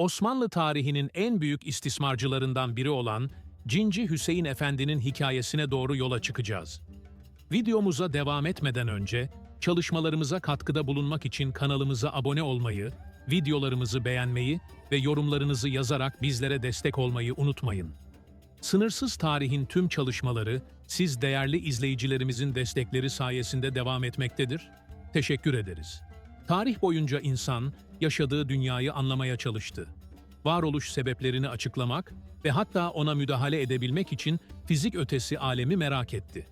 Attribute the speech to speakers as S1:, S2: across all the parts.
S1: Osmanlı tarihinin en büyük istismarcılarından biri olan Cinci Hüseyin Efendi'nin hikayesine doğru yola çıkacağız. Videomuza devam etmeden önce çalışmalarımıza katkıda bulunmak için kanalımıza abone olmayı, videolarımızı beğenmeyi ve yorumlarınızı yazarak bizlere destek olmayı unutmayın. Sınırsız Tarihin tüm çalışmaları siz değerli izleyicilerimizin destekleri sayesinde devam etmektedir. Teşekkür ederiz. Tarih boyunca insan yaşadığı dünyayı anlamaya çalıştı. Varoluş sebeplerini açıklamak ve hatta ona müdahale edebilmek için fizik ötesi alemi merak etti.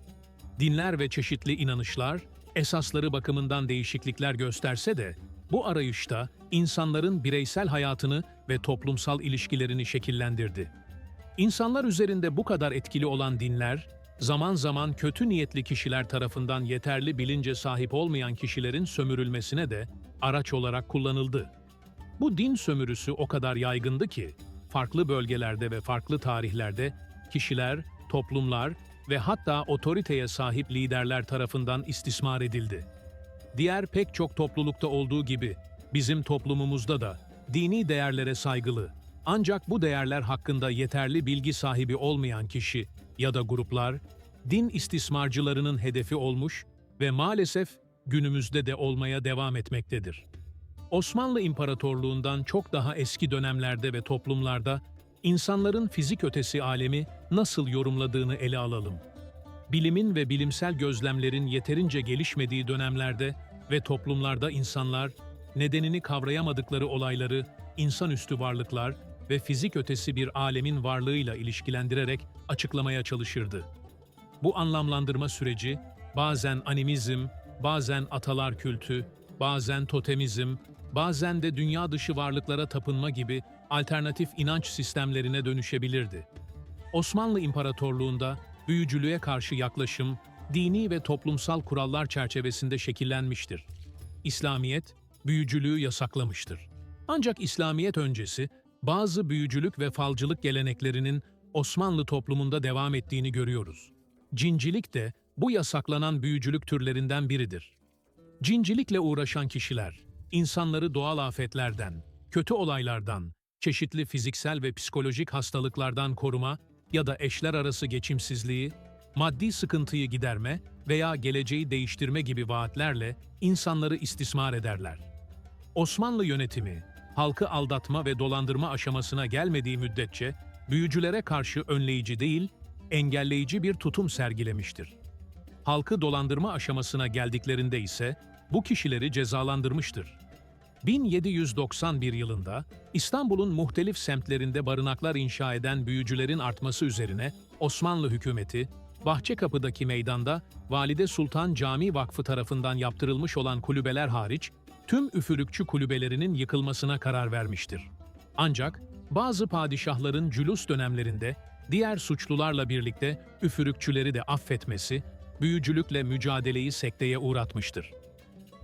S1: Dinler ve çeşitli inanışlar esasları bakımından değişiklikler gösterse de bu arayışta insanların bireysel hayatını ve toplumsal ilişkilerini şekillendirdi. İnsanlar üzerinde bu kadar etkili olan dinler, zaman zaman kötü niyetli kişiler tarafından yeterli bilince sahip olmayan kişilerin sömürülmesine de araç olarak kullanıldı. Bu din sömürüsü o kadar yaygındı ki, farklı bölgelerde ve farklı tarihlerde kişiler, toplumlar ve hatta otoriteye sahip liderler tarafından istismar edildi. Diğer pek çok toplulukta olduğu gibi bizim toplumumuzda da dini değerlere saygılı ancak bu değerler hakkında yeterli bilgi sahibi olmayan kişi ya da gruplar din istismarcılarının hedefi olmuş ve maalesef günümüzde de olmaya devam etmektedir. Osmanlı İmparatorluğundan çok daha eski dönemlerde ve toplumlarda insanların fizik ötesi alemi nasıl yorumladığını ele alalım. Bilimin ve bilimsel gözlemlerin yeterince gelişmediği dönemlerde ve toplumlarda insanlar nedenini kavrayamadıkları olayları insanüstü varlıklar ve fizik ötesi bir alemin varlığıyla ilişkilendirerek açıklamaya çalışırdı. Bu anlamlandırma süreci bazen animizm, bazen atalar kültü, bazen totemizm, bazen de dünya dışı varlıklara tapınma gibi alternatif inanç sistemlerine dönüşebilirdi. Osmanlı İmparatorluğunda büyücülüğe karşı yaklaşım dini ve toplumsal kurallar çerçevesinde şekillenmiştir. İslamiyet büyücülüğü yasaklamıştır. Ancak İslamiyet öncesi bazı büyücülük ve falcılık geleneklerinin Osmanlı toplumunda devam ettiğini görüyoruz. Cincilik de bu yasaklanan büyücülük türlerinden biridir. Cincilikle uğraşan kişiler, insanları doğal afetlerden, kötü olaylardan, çeşitli fiziksel ve psikolojik hastalıklardan koruma ya da eşler arası geçimsizliği, maddi sıkıntıyı giderme veya geleceği değiştirme gibi vaatlerle insanları istismar ederler. Osmanlı yönetimi, halkı aldatma ve dolandırma aşamasına gelmediği müddetçe büyücülere karşı önleyici değil, engelleyici bir tutum sergilemiştir. Halkı dolandırma aşamasına geldiklerinde ise bu kişileri cezalandırmıştır. 1791 yılında İstanbul'un muhtelif semtlerinde barınaklar inşa eden büyücülerin artması üzerine Osmanlı hükümeti, Bahçekapı'daki meydanda Valide Sultan Cami Vakfı tarafından yaptırılmış olan kulübeler hariç tüm üfürükçü kulübelerinin yıkılmasına karar vermiştir. Ancak bazı padişahların cülus dönemlerinde diğer suçlularla birlikte üfürükçüleri de affetmesi, büyücülükle mücadeleyi sekteye uğratmıştır.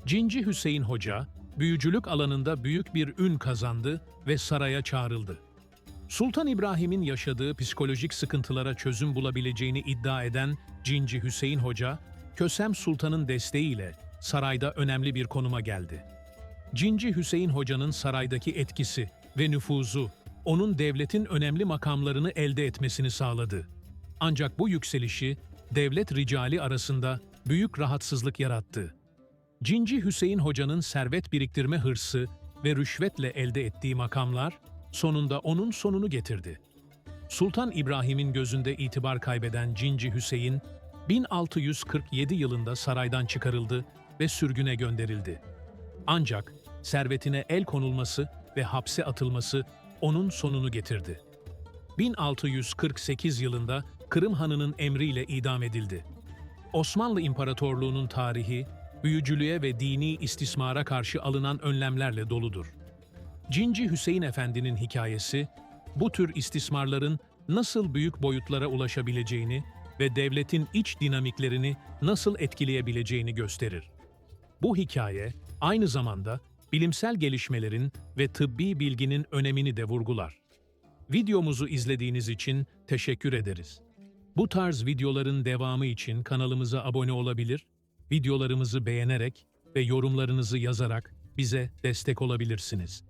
S1: Cinci Hüseyin Hoca, büyücülük alanında büyük bir ün kazandı ve saraya çağrıldı. Sultan İbrahim'in yaşadığı psikolojik sıkıntılara çözüm bulabileceğini iddia eden Cinci Hüseyin Hoca, Kösem Sultan'ın desteğiyle sarayda önemli bir konuma geldi. Cinci Hüseyin Hoca'nın saraydaki etkisi ve nüfuzu, onun devletin önemli makamlarını elde etmesini sağladı. Ancak bu yükselişi, devlet ricali arasında büyük rahatsızlık yarattı. Cinci Hüseyin Hoca'nın servet biriktirme hırsı ve rüşvetle elde ettiği makamlar, sonunda onun sonunu getirdi. Sultan İbrahim'in gözünde itibar kaybeden Cinci Hüseyin, 1647 yılında saraydan çıkarıldı ve sürgüne gönderildi. Ancak servetine el konulması ve hapse atılması onun sonunu getirdi. 1648 yılında Kırım Hanı'nın emriyle idam edildi. Osmanlı İmparatorluğu'nun tarihi, büyücülüğe ve dini istismara karşı alınan önlemlerle doludur. Cinci Hüseyin Efendi'nin hikayesi, bu tür istismarların nasıl büyük boyutlara ulaşabileceğini ve devletin iç dinamiklerini nasıl etkileyebileceğini gösterir. Bu hikaye, aynı zamanda bilimsel gelişmelerin ve tıbbi bilginin önemini de vurgular. Videomuzu izlediğiniz için teşekkür ederiz. Bu tarz videoların devamı için kanalımıza abone olabilir, videolarımızı beğenerek ve yorumlarınızı yazarak bize destek olabilirsiniz.